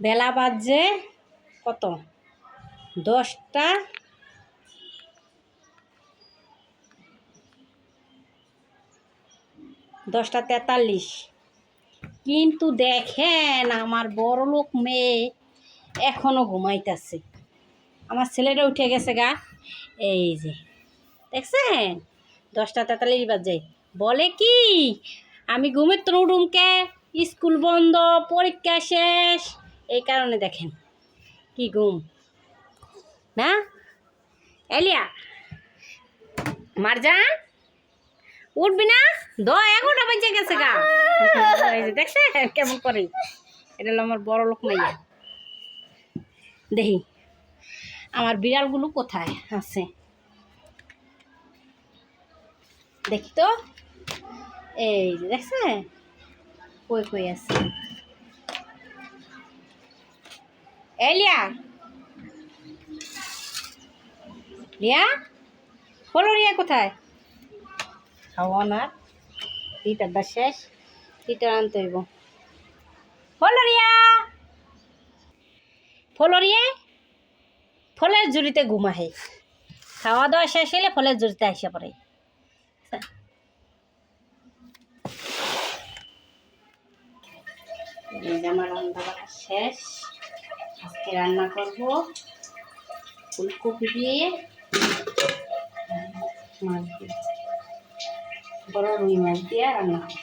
বেলা বাজে কত? দশটা। দশটা তেতাল্লিশ। কিন্তু দেখেন আমার বড় লোক মেয়ে এখনও ঘুমাইতেছে। আমার ছেলেটা উঠে গেছে গা। এই যে, দেখছেন? দশটা তেতাল্লিশ বাজে। বলে কি, আমি ঘুমের তো স্কুল বন্ধ, পরীক্ষা শেষ এই কারণে দেখেন, কি ঘুম। না? এলিয়া, মারজান, উঠবি না? দ এগারোটা বাজে গেছে গা। দেখছে কেমন করে? এটা হলো আমার বড় লোক মাইয়া। দেখি, আমার বিড়ালগুলো কোথায় আছে? দেখি তো। এই যে দেখছে কই কই আছে? এলিয়া রিয়া হলো রিয়া কোথায়? খাওয়া না লিটারটা শেষ। লিটার আনতে হইব। হলো রিয়া ফলরিয়া ফলের জুড়িতে ঘুমাহে। খাওয়া দাওয়া শেষ হলে ফলের জুড়িতে আসে পড়ে। আমার রান্না শেষ। আজকে রান্না করব ফুলকপি দিয়ে মাছ দিয়ে। বড় রুই মাছ দিয়ে রান্না করব।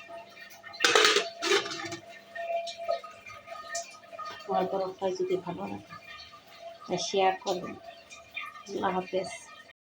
তরফটা যদি ভালো লাগে শেয়ার করবেন। আল্লাহ হাফেজ।